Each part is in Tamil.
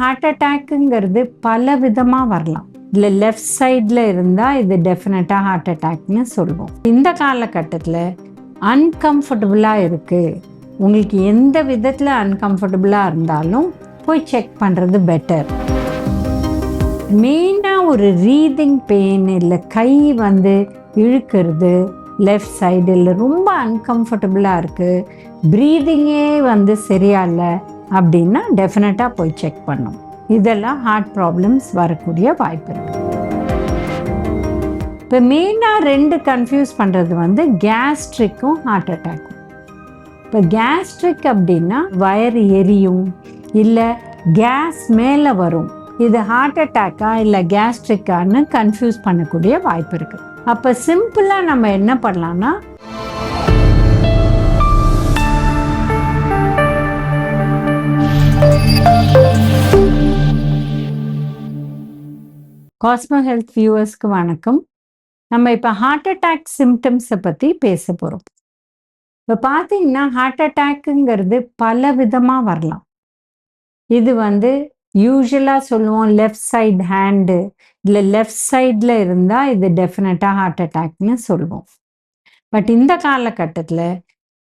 ஹார்ட் அட்டாக்குங்கிறது பல விதமாக வரலாம். இதில் லெஃப்ட் சைடில் இருந்தால் இது டெஃபினட்டாக ஹார்ட் அட்டாக்னு சொல்லுவோம் இந்த காலகட்டத்தில் அன்கம்ஃபர்டபுளாக இருக்குது உங்களுக்கு எந்த விதத்தில் அன்கம்ஃபர்டபுளாக இருந்தாலும் போய் செக் பண்ணுறது பெட்டர் மெயினாக ஒரு ரீதிங் பெயின் இல்லை கை வந்து இழுக்கிறது லெஃப்ட் சைடு இல்லை ரொம்ப அன்கம்ஃபர்டபுளாக இருக்குது ப்ரீதிங்கே வந்து சரியா இல்லை. அப்படின்னா டெஃபினட்டாக போய் செக் பண்ணும். இதெல்லாம் ஹார்ட் ப்ராப்ளம்ஸ் வரக்கூடிய வாய்ப்பு இருக்குது இப்போ மெயினாக ரெண்டு கன்ஃபியூஸ் பண்ணுறது வந்து கேஸ்ட்ரிக்கும் ஹார்ட் அட்டாக்கும் இப்போ கேஸ்ட்ரிக் அப்படின்னா வயறு எரியும் இல்லை கேஸ் மேலே வரும். இது ஹார்ட் அட்டாக்கா இல்லை கேஸ்ட்ரிக்கான்னு கன்ஃபியூஸ் பண்ணக்கூடிய வாய்ப்பு இருக்குது அப்போ சிம்பிளாக நம்ம என்ன பண்ணலாம்னா காஸ்மோ ஹெல்த் வியூவர்ஸ்க்கு வணக்கம். நம்ம இப்போ ஹார்ட் அட்டாக் சிம்டம்ஸை பற்றி பேச போகிறோம் இப்போ பார்த்தீங்கன்னா ஹார்ட் அட்டாக்குங்கிறது பல விதமாக வரலாம். இது வந்து யூஸ்வலாக சொல்லுவோம் லெஃப்ட் சைடு ஹேண்டு இல்லை லெஃப்ட் சைடில் இருந்தால் இது டெஃபினட்டாக ஹார்ட் அட்டாக்னு சொல்லுவோம். பட் இந்த காலகட்டத்தில்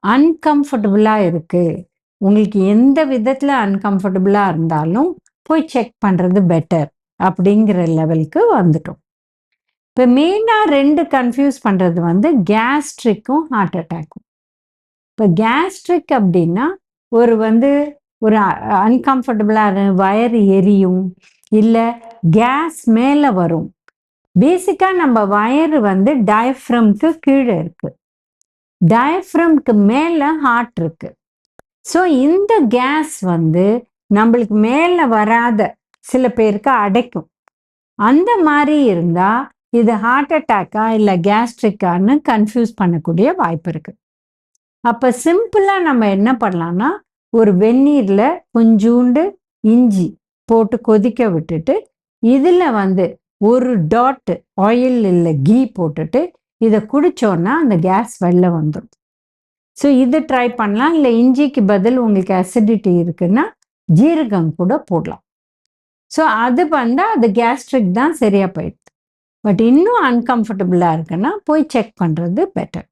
அன்கம்ஃபர்டபுளாக இருக்குது உங்களுக்கு எந்த விதத்தில் அன்கம்ஃபர்டபுளாக இருந்தாலும் போய் செக் பண்ணுறது பெட்டர் அப்படிங்கிற லெவலுக்கு வந்துட்டோம். இப்போ மெயினாக ரெண்டு கன்ஃபியூஸ் பண்ணுறது வந்து கேஸ்ட்ரிக்கும் ஹார்ட் அட்டாக்கும் இப்போ கேஸ்ட்ரிக் அப்படின்னா ஒரு வந்து ஒரு அன்கம்ஃபர்டபுளாக வயறு எரியும் இல்லை கேஸ் மேலே வரும். பேசிக்காக நம்ம வயறு வந்து டயஃப்ரம்க்கு கீழே இருக்குது டயஃப்ரம்க்கு மேலே ஹார்ட் இருக்குது ஸோ இந்த கேஸ் வந்து நம்மளுக்கு மேலே வராத சில பேருக்கு அடைக்கும். அந்த மாதிரி இருந்தால் இது ஹார்ட் அட்டாக்கா இல்லை கேஸ்ட்ரிக்கான்னு கன்ஃபியூஸ் பண்ணக்கூடிய வாய்ப்பு இருக்குது அப்போ சிம்பிளாக நம்ம என்ன பண்ணலாம்னா ஒரு வெந்நீரில் கொஞ்சூண்டு இஞ்சி போட்டு கொதிக்க விட்டுட்டு இதில் வந்து ஒரு டாட் ஆயில் இல்லை கீ போட்டுட்டு இதை குடித்தோன்னா அந்த கேஸ் வெளில வந்துடும் ஸோ இது ட்ரை பண்ணலாம். இல்லை இஞ்சிக்கு பதில் உங்களுக்கு அசிடிட்டி இருக்குன்னா ஜீரகம் கூட போடலாம். ஸோ அது வந்தால் அது கேஸ்ட்ரிக் தான் சரியாக போயிடுது. பட் இன்னும் அன்கம்ஃபர்டபுளாக இருக்குன்னா போய் செக் பண்ணுறது பெட்டர்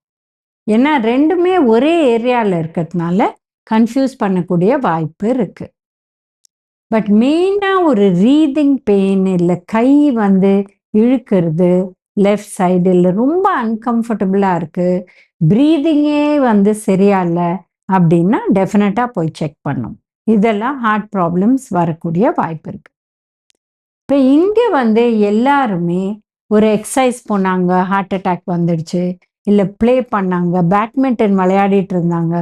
ஏன்னா ரெண்டுமே ஒரே ஏரியாவில் இருக்கிறதுனால கன்ஃபியூஸ் பண்ணக்கூடிய வாய்ப்பு இருக்குது பட் மெயினாக ஒரு ரீதிங் பெயின் இல்லை கை வந்து இழுக்கிறது லெஃப்ட் சைடு இல்லை ரொம்ப அன்கம்ஃபர்டபுளாக இருக்குது ப்ரீதிங்கே வந்து சரியா இல்லை அப்படின்னா டெஃபினட்டாக போய் செக் பண்ணும். இதெல்லாம் ஹார்ட் ப்ராப்ளம்ஸ் வரக்கூடிய வாய்ப்பு இருக்குது இப்போ இங்கே வந்து எல்லாருமே ஒரு எக்ஸசைஸ் போனாங்க ஹார்ட் அட்டாக் வந்துடுச்சு இல்லை ப்ளே பண்ணாங்க பேட்மிண்டன் விளையாடிட்டு இருந்தாங்க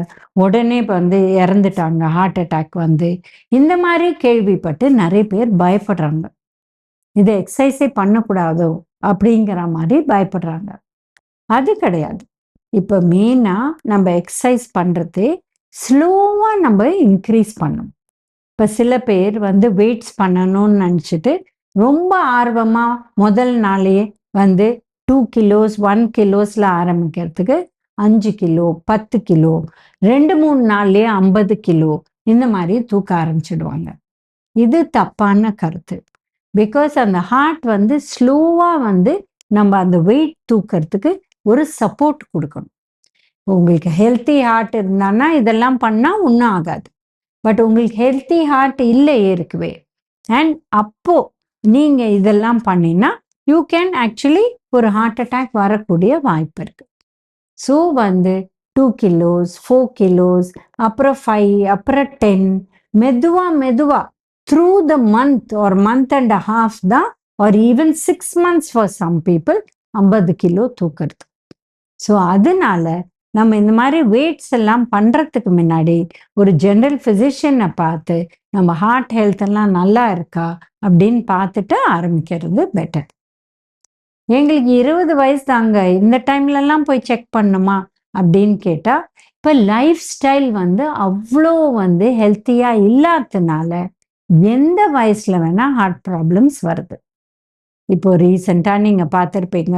உடனே இப்போ வந்து இறந்துட்டாங்க ஹார்ட் அட்டாக் வந்து. இந்த மாதிரி கேள்விப்பட்டு நிறைய பேர் பயப்படுறாங்க. இதை எக்ஸசைஸே பண்ணக்கூடாதோ? அப்படிங்கிற மாதிரி பயப்படுறாங்க. அது கிடையாது. இப்போ மெயினாக நம்ம எக்ஸசைஸ் பண்ணுறது ஸ்லோவாக நம்ம இன்க்ரீஸ் பண்ணணும் இப்போ சில பேர் வந்து வெயிட்ஸ் பண்ணணும்னு நினச்சிட்டு ரொம்ப ஆர்வமாக முதல் நாளே வந்து டூ கிலோஸ் ஒன் கிலோஸில் ஆரம்பிக்கிறதுக்கு அஞ்சு கிலோ பத்து கிலோ ரெண்டு மூணு நாள்லேயே ஐம்பது கிலோ இந்த மாதிரி தூக்க ஆரம்பிச்சிடுவாங்க. இது தப்பான கருத்து. பிகாஸ் அந்த ஹார்ட் வந்து ஸ்லோவாக வந்து நம்ம அந்த வெயிட் தூக்கிறதுக்கு ஒரு சப்போர்ட் கொடுக்கணும். உங்களுக்கு ஹெல்த்தி ஹார்ட் இருந்தான்னா இதெல்லாம் பண்ணால் ஒன்றும் ஆகாது. பட் உங்களுக்கு ஹெல்த்தி ஹார்ட் இல்லை ஏற்கவே அண்ட் அப்போ நீங்கள் இதெல்லாம் பண்ணினா யூ கேன் ஆக்சுவலி ஒரு ஹார்ட் அட்டாக் வரக்கூடிய வாய்ப்பு இருக்குது ஸோ வந்து டூ கிலோஸ் ஃபோர் கிலோஸ் அப்புறம் ஃபைவ் அப்புறம் டென் மெதுவாக மெதுவாக த்ரூ த மந்த் ஒரு மந்த் அண்ட் ஹாஃப் தான் or even six months for some people ஐம்பது கிலோ தூக்கிறது. ஸோ அதனால நம்ம இந்த மாதிரி வெயிட்ஸ் எல்லாம் பண்ணுறதுக்கு முன்னாடி ஒரு ஜென்ரல் ஃபிசிஷியனை பார்த்து நம்ம ஹார்ட் ஹெல்த் எல்லாம் நல்லா இருக்கா அப்படின்னு பார்த்துட்டு ஆரம்பிக்கிறது பெட்டர் எங்களுக்கு இருபது வயசு தாங்க இந்த டைம்லலாம் போய் செக் பண்ணுமா அப்படின்னு கேட்டால் இப்போ லைஃப் ஸ்டைல் வந்து அவ்வளோ வந்து ஹெல்த்தியாக இல்லாததுனால எந்த வயசில் வேணால் ஹார்ட் ப்ராப்ளம்ஸ் வருது. இப்போ ரீசெண்டாக நீங்கள் பார்த்துருப்பீங்க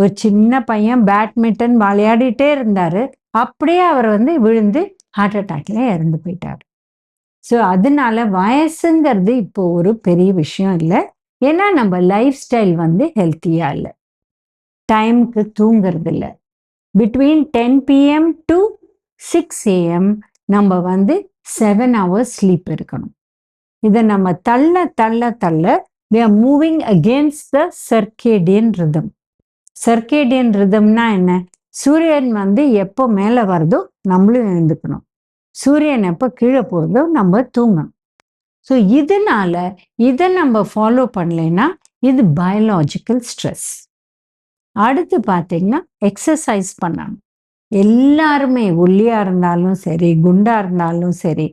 ஒரு சின்ன பையன் பேட்மிண்டன் விளையாடிட்டே இருந்தார் அப்படியே அவர் வந்து விழுந்து ஹார்ட் அட்டாக்ல இறந்து போயிட்டார். ஸோ அதனால வயசுங்கிறது இப்போ ஒரு பெரிய விஷயம் இல்லை. ஏன்னா நம்ம லைஃப் ஸ்டைல் வந்து ஹெல்த்தியாக இல்லை. டைமுக்கு தூங்கிறது இல்லை. Between ten PM to six AM நம்ம வந்து செவன் ஹவர்ஸ் ஸ்லீப் இருக்கணும். இதை நம்ம தள்ள தள்ள தள்ள we are moving against the circadian rhythm circadian ரிதம்னா என்ன? சூரியன் வந்து எப்போ மேலே வருதோ நம்மளும் எழுந்துக்கணும். சூரியன் எப்போ கீழே போகிறதோ நம்ம தூங்கணும். ஸோ இதனால இதை நம்ம ஃபாலோ பண்ணலைன்னா இது பயாலாஜிக்கல் ஸ்ட்ரெஸ் அடுத்து பார்த்தீங்கன்னா எக்ஸசைஸ் பண்ணணும். எல்லாருமே ஒல்லியாக இருந்தாலும் சரி குண்டாக இருந்தாலும் சரி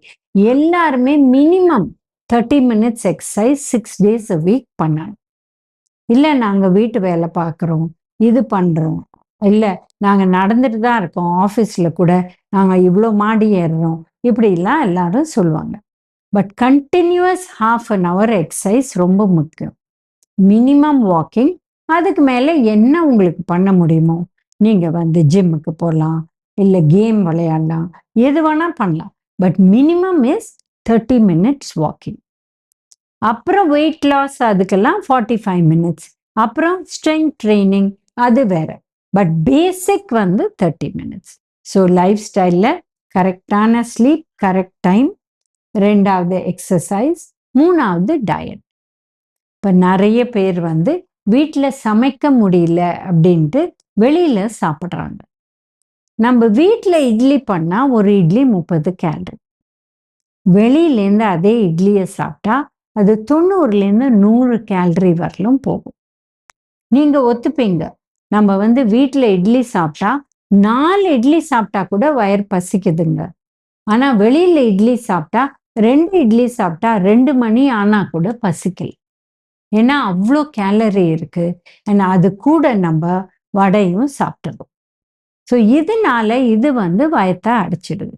எல்லாருமே minimum thirty minutes exercise six days a week பண்ணணும். இல்லை நாங்கள் வீட்டு வேலை பார்க்குறோம் இது பண்ணுறோம் இல்லை நாங்கள் நடந்துட்டு தான் இருக்கோம் ஆஃபீஸில் கூட நாங்கள் இவ்வளோ மாடி ஏறுறோம். இப்படிலாம் எல்லாரும் சொல்லுவாங்க. But continuous half an hour exercise ரொம்ப முக்கியம். மினிமம் வாக்கிங் அதுக்கு மேலே என்ன உங்களுக்கு பண்ண முடியுமோ? நீங்கள் வந்து ஜிம்முக்கு போகலாம் இல்லை கேம் விளையாடலாம் எது வேணால் பண்ணலாம். But minimum is thirty minutes walking அப்புறம் வெயிட் லாஸ் அதுக்கெல்லாம் ஃபார்ட்டி ஃபைவ் மினிட்ஸ் அப்புறம் ஸ்ட்ரென்த் ட்ரைனிங் அது வேற. பட் பேசிக் வந்து தேர்ட்டி மினிட்ஸ் ஸோ லைஃப் ஸ்டைலில் கரெக்டான ஸ்லீப் கரெக்ட் டைம் ரெண்டாவது எக்ஸசைஸ் மூணாவது டயட் இப்போ நிறைய பேர் வந்து வீட்டில் சமைக்க முடியல அப்படின்ட்டு வெளியில் சாப்பிட்றாங்க. நம்ம வீட்டில் இட்லி பண்ணால் ஒரு இட்லி முப்பது கேலரி வெளியிலேருந்து அதே இட்லியை சாப்பிட்டா அது தொண்ணூறுலேருந்து நூறு கேலரி வரலும் போகும். நீங்கள் ஒத்துப்பீங்க. நம்ம வந்து வீட்டில் இட்லி சாப்பிட்டா நாலு இட்லி சாப்பிட்டா கூட வயர் பசிக்குதுங்க. ஆனால் வெளியில் இட்லி சாப்பிட்டா ரெண்டு இட்லி சாப்பிட்டா ரெண்டு மணி ஆனால் கூட பசிக்கல. ஏன்னா அவ்வளோ கேலரி இருக்கு. ஏன்னா அது கூட நம்ம வடையும் சாப்பிட்டுடும் ஸோ இதனால இது வந்து வயத்தை அடைச்சிடுது.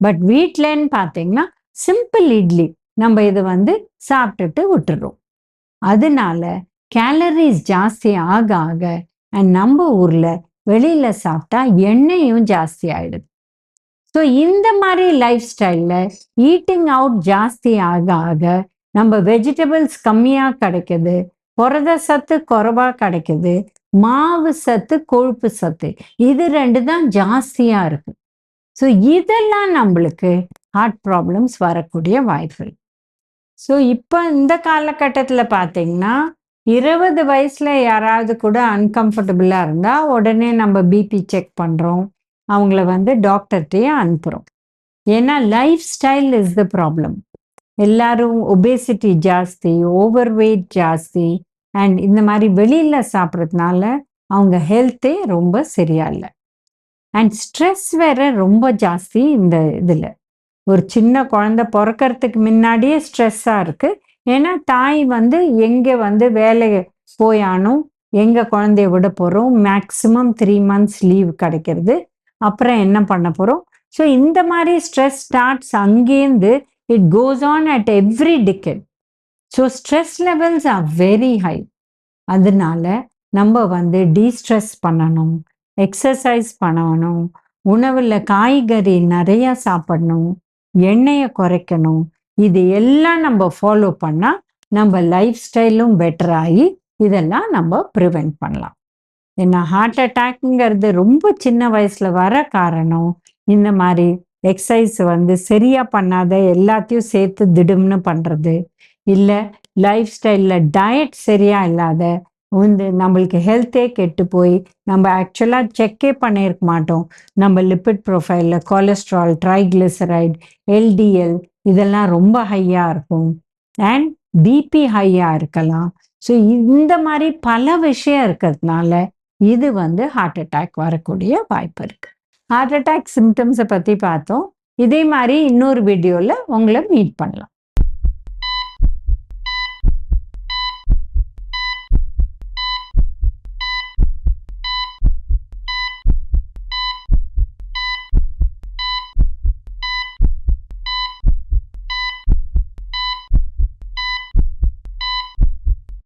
பட் வீட்டிலன்னு பார்த்தீங்கன்னா சிம்பிள் இட்லி நம்ம இதை வந்து சாப்பிட்டுட்டு விட்டுறோம். அதனால கேலரிஸ் ஜாஸ்தி ஆக ஆக அண்ட் நம்ம ஊர்ல வெளியில சாப்பிட்டா எண்ணெயும் ஜாஸ்தி ஆயிடுது. ஸோ இந்த மாதிரி லைஃப் ஸ்டைலில் ஈட்டிங் அவுட் ஜாஸ்தி ஆக ஆக நம்ம வெஜிடபிள்ஸ் கம்மியாக கிடைக்குது புரத சத்து குறைவாக கிடைக்குது மாவு சத்து கொழுப்பு சத்து இது ரெண்டு தான் ஜாஸ்தியாக இருக்கு. ஸோ இதெல்லாம் நம்மளுக்கு ஹார்ட் ப்ராப்ளம்ஸ் வரக்கூடிய வாய்ப்புகள். ஸோ இப்போ இந்த காலகட்டத்தில் பார்த்தீங்கன்னா இருபது வயசில் யாராவது கூட அன்கம்ஃபர்டபுளாக இருந்தால் உடனே நம்ம பிபி செக் பண்ணுறோம் அவங்கள வந்து டாக்டர்கிட்டயே அனுப்புகிறோம் ஏன்னா lifestyle is the problem எல்லாரும் ஒபேசிட்டி ஜாஸ்தி ஓவர் வெயிட் ஜாஸ்தி அண்ட் இந்த மாதிரி வெளியில் சாப்பிட்றதுனால அவங்க ஹெல்த்தே ரொம்ப சரியா இல்லை. அண்ட் ஸ்ட்ரெஸ் வேற ரொம்ப ஜாஸ்தி இந்த இதில். ஒரு சின்ன குழந்தை பிறக்கறதுக்கு முன்னாடியே ஸ்ட்ரெஸ்ஸாக இருக்குது ஏன்னா தாய் வந்து எங்கே வந்து வேலை போயானும் எங்கள் குழந்தைய விட போகிறோம் மேக்ஸிமம் த்ரீ மந்த்ஸ் லீவ் கிடைக்கிறது. அப்புறம் என்ன பண்ண போகிறோம் ஸோ இந்த மாதிரி ஸ்ட்ரெஸ் ஸ்டார்ட்ஸ் அங்கேருந்து it goes on at every ticket so stress levels are very high அதனால நம்ம வந்து டீஸ்ட்ரெஸ் பண்ணணும் எக்ஸசைஸ் பண்ணணும் உணவில் காய்கறி நிறையா சாப்பிடணும். எண்ணெயை குறைக்கணும். இது எல்லாம் நம்ம ஃபாலோ பண்ணால் நம்ம லைஃப் ஸ்டைலும் பெட்டர் ஆகி இதெல்லாம் நம்ம ப்ரிவெண்ட் பண்ணலாம். ஏன்னா ஹார்ட் அட்டாக்ங்கிறது ரொம்ப சின்ன வயசில் வர காரணம். இந்த மாதிரி எக்ஸசைஸ் வந்து சரியாக பண்ணாத எல்லாத்தையும் சேர்த்து திடும்னு பண்ணுறது இல்லை லைஃப் ஸ்டைலில் டயட் சரியாக இல்லாத வந்து நம்மளுக்கு ஹெல்த்தே கெட்டு போய் நம்ம ஆக்சுவலாக செக்கே பண்ணியிருக்க மாட்டோம். நம்ம லிப்பிட் ப்ரொஃபைலில் கொலஸ்ட்ரால் ட்ரைக்ளிசரைட் எல்டிஎல் இதெல்லாம் ரொம்ப ஹையாக இருக்கும். அண்ட் பிபி ஹையாக இருக்கலாம். ஸோ இந்த மாதிரி பல விஷயம் இருக்கிறதுனால இது வந்து ஹார்ட் அட்டாக் வரக்கூடிய வாய்ப்பு இருக்குது ஹார்ட் அட்டாக் சிம்டம்ஸை பற்றி பார்த்தோம். இதே மாதிரி இன்னொரு வீடியோவில் உங்களை மீட் பண்ணலாம்.